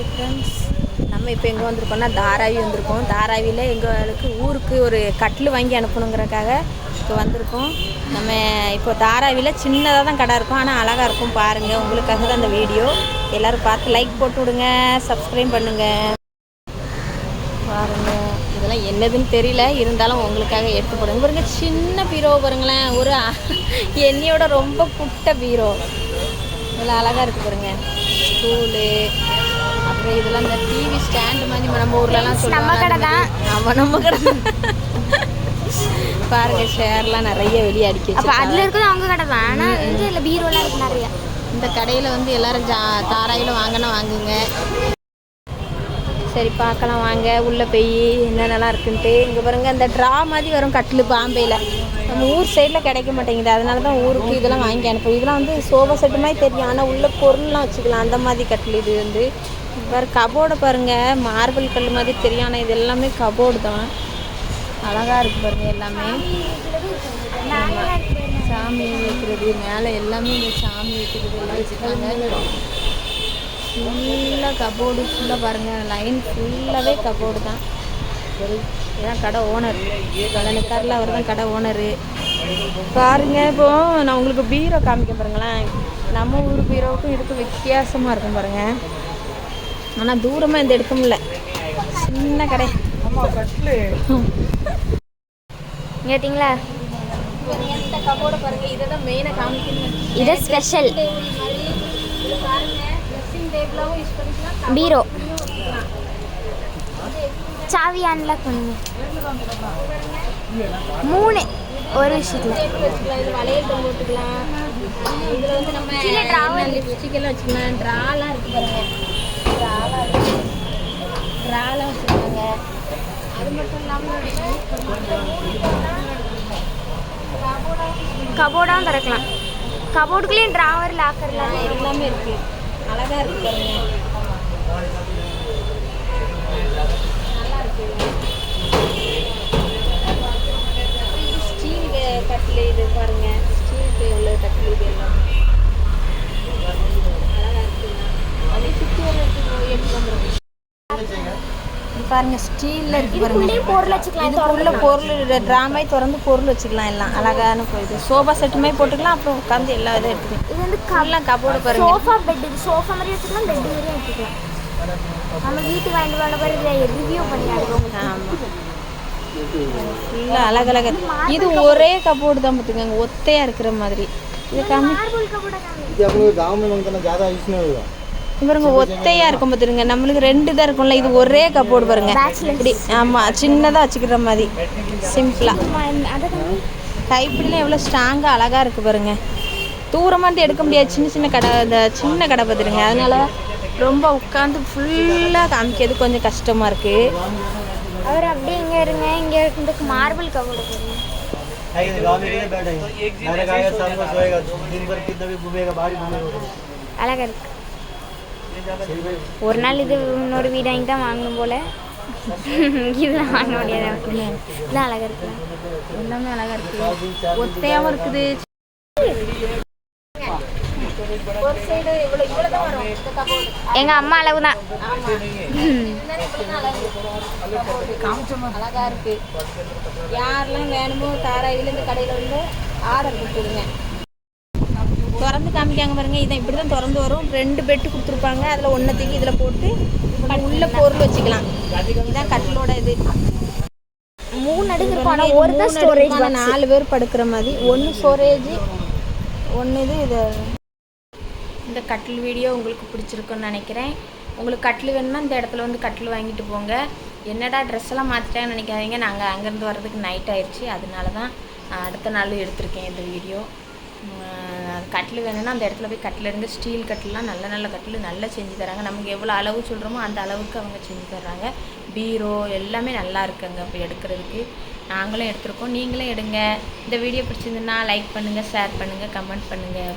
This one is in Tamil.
ஹாய் ஃப்ரெண்ட்ஸ் நம்ம இப்போ எங்கே வந்திருக்கோம்னா தாராவி வந்திருக்கோம். தாராவியில் எங்களுக்கு ஊருக்கு ஒரு கட்டில் வாங்கி அனுப்பணுங்கிறக்காக இப்போ வந்திருக்கோம். நம்ம இப்போ தாராவியில் சின்னதாக தான் கடை இருக்கும். ஆனால் அழகாக இருக்கும் பாருங்கள் உங்களுக்காக தான் அந்த வீடியோ. எல்லோரும் பார்த்து லைக் போட்டு விடுங்க. சப்ஸ்கிரைப் பண்ணுங்கள் பாருங்க. இதெல்லாம் என்னதுன்னு தெரியல. இருந்தாலும் உங்களுக்காக எடுத்து போடுங்க பாருங்க சின்ன பீரோ பாருங்களேன். ஒரு என்னையோட ரொம்ப குட்ட பீரோ. நல்லா அழகாக இருக்குது பாருங்கள் ஸ்டூலு. அப்புறம் இதெல்லாம் இந்த டிவி ஸ்டாண்டு மாதிரி நம்ம ஊர்லலாம் நம்ம கடை தான். ஆமாம் நம்ம கடை. பாருங்க ஷேர்லாம் நிறைய வெளியே அடிக்க அப்போ. அதில் இருக்கிறது அவங்க கடை தான் ஆனால் வந்து இதில் பீரோலாம் இருக்கு நிறைய. இந்த கடையில் வந்து எல்லாரும் ஜா தாராயில் வாங்கினா வாங்குங்க. சரி பார்க்கலாம் வாங்க. உள்ளே போய் என்னென்னலாம் இருக்குன்ட்டு. இங்கே பாருங்க இந்த ட்ரா மாதிரி வரும் கட்டில் பாம்பேயில் நம்ம ஊர் சைடில் கிடைக்க மாட்டேங்குது. அதனால தான் ஊருக்கு இதெல்லாம் வாங்கி அனுப்பும் இதெல்லாம் வந்து சோஃபா செட்டு மாதிரி தெரியும். ஆனால் உள்ள பொருள்லாம் வச்சுக்கலாம். அந்த மாதிரி கட்டில் இது வந்து. வேறு கபோர்டை பாருங்கள் மார்பிள் கல் மாதிரி தெரியும் ஆனால் இது எல்லாமே கபோர்டு தான். அழகாக இருக்குது பாருங்க எல்லாமே. சாமி வைக்கிறது மேலே எல்லாமே இந்த சாமி வைக்கிறது எல்லாம் வச்சுருக்காங்க. ஃபுல்லாக கபோர்டு ஃபுல்லாக பாருங்கள் லைன் ஃபுல்லாகவே கபோர்டு தான். இதான் கடை ஓனர் கடனுக்காரில் அவர் தான் கடை ஓனரு பாருங்க இப்போ நான் உங்களுக்கு பீரோ காமிக்க பாருங்களேன். நம்ம ஊர் பீரோவுக்கும் இதுக்கும் வித்தியாசமாக இருக்கும் பாருங்கள் ஆனால் தூரமாக இந்த எடுக்க முடியல சின்ன கடை. பாருங்க இதை ஸ்பெஷல் பீரோ சாவி அன்லாக் பண்ணுங்க. மூணு. ஒரு விஷயத்தில். கீழே drawer. லிப்ஸ்டிக் எல்லாம் வச்சுக்கலாம். ட்ராலாம் இருக்கு பாருங்க. ட்ராலாம் வச்சுருக்காங்க அது மட்டும் இல்லாமல் கபோர்டாகவும் திறக்கலாம் கபோர்டுக்குள்ளேயும் ட்ராவர் லாக்கர்லாம் எல்லாமே இருக்கு. அழகா இருக்கு பாருங்க. நல்லா இருக்கு இது ஸ்டீல் கட்டில் இது பாருங்க ஸ்டீலுக்கு உள்ள கட்டில் இது எல்லாம் அழகா இருக்கு அப்படியே சுற்றி வர எடுத்து வந்துடும் பாருங்க ஸ்டீல்ல இருக்கு பாருங்க. இதுக்குள்ளேயும் பொருள் வச்சுக்கலாம் இதுக்குள்ள பொருள் ட்ராமாய் திறந்து பொருள் வச்சுக்கலாம் எல்லாம். அழகான இது சோஃபா செட்டுமே போட்டுக்கலாம் அப்புறம் உட்காந்து எல்லா இதை எடுத்துக்கலாம். இது வந்து எல்லாம் கபோர்டு பாருங்க. சோஃபா பெட் இது சோஃபா மாதிரி வச்சுக்கலாம் பெட் மாதிரியும் வச்சுக்கலாம் நம்ம வீட்டுக்கு வாங்கிட்டு வர மாதிரி ரிவ்யூ பண்ணி ஆடுவோம் ஆமாம் ஃபுல்லாக அழகழக. இது ஒரே கபோர்டு தான் பார்த்துக்கோங்க ஒத்தையாக இருக்கிற மாதிரி. இது காமி பாருங்க ஒத்தையா இருக்கும் பார்த்துருங்க நம்மளுக்கு ரெண்டு தான் இருக்கும்ல இது ஒரே கப்போர்டு பாருங்க. இப்படி ஆமா சின்னதா வச்சுக்கிற மாதிரி. சிம்பிளா கைப்பிடிலாம் எவ்வளோ ஸ்ட்ராங்காக அழகாக இருக்குது பாருங்க. இருந்து எடுக்க முடியாது. சின்ன சின்ன கடை இந்த சின்ன கடை பார்த்துருங்க அதனால ரொம்ப உட்காந்து ஃபுல்லாக காமிக்கிறது கொஞ்சம் கஷ்டமாக இருக்குது அவர் அப்படியே இங்கே இருங்க. இங்கே இருக்கிறதுக்கு மார்பிள் கவர் அழகாக இருக்கு. ஒரு நாள் இது இன்னொரு வீடு வாங்கி தான் வாங்கணும் போல. இதெல்லாம் வாங்க முடியாது. இதெல்லாம் அழகா இருக்கு. எல்லாமே அழகாக இருக்குது. ஒத்தையாகவும் இருக்குது எங்க அம்மா அளவு தான் அழகா இருக்கு. யாரெல்லாம் வேணுமோ தாராவில இந்த கடையில வந்து ஆர்டர் கொடுத்துருங்க திறந்து காமிக்காங்க பாருங்க. இதான் இப்படி தான் திறந்து வரும். ரெண்டு பெட்டு கொடுத்துருப்பாங்க. அதில் ஒன்றை தூக்கி இதில் போட்டு உள்ள பொருள் வச்சுக்கலாம். இதான் கட்டிலோட இது. மூணு அடுக்கு இருக்கும் இது ஒரு தான் ஸ்டோரேஜ் நாலு பேர் படுக்கிற மாதிரி. ஒன்று ஸ்டோரேஜ் ஒன்று இது இது. இந்த கட்டில் வீடியோ உங்களுக்கு பிடிச்சிருக்குன்னு நினைக்கிறேன். உங்களுக்கு கட்டில் வேணும்னா இந்த இடத்துல வந்து கட்டில் வாங்கிட்டு போங்க. என்னடா ட்ரெஸ் எல்லாம் மாற்றிட்டாங்கன்னு நினைக்காதீங்க. நாங்கள் அங்கேருந்து வர்றதுக்கு நைட் ஆயிடுச்சு. அதனால தான் அடுத்த நாள் எடுத்திருக்கேன் இந்த வீடியோ கட்டில் வேணும்னா அந்த இடத்துல போய் கட்டில் இருந்து ஸ்டீல் கட்டிலாம் நல்ல நல்ல கட்டில் நல்லா செஞ்சு தராங்க. நமக்கு எவ்வளோ அளவு சொல்கிறோமோ அந்த அளவுக்கு அவங்க செஞ்சு தர்றாங்க. பீரோ எல்லாமே நல்லா இருக்குங்க இப்போ எடுக்கிறதுக்கு. நாங்களும் எடுத்திருக்கோம். நீங்களும் எடுங்க. இந்த வீடியோ பிடிச்சிருந்துன்னா லைக் பண்ணுங்கள் ஷேர் பண்ணுங்கள் கமெண்ட் பண்ணுங்கள்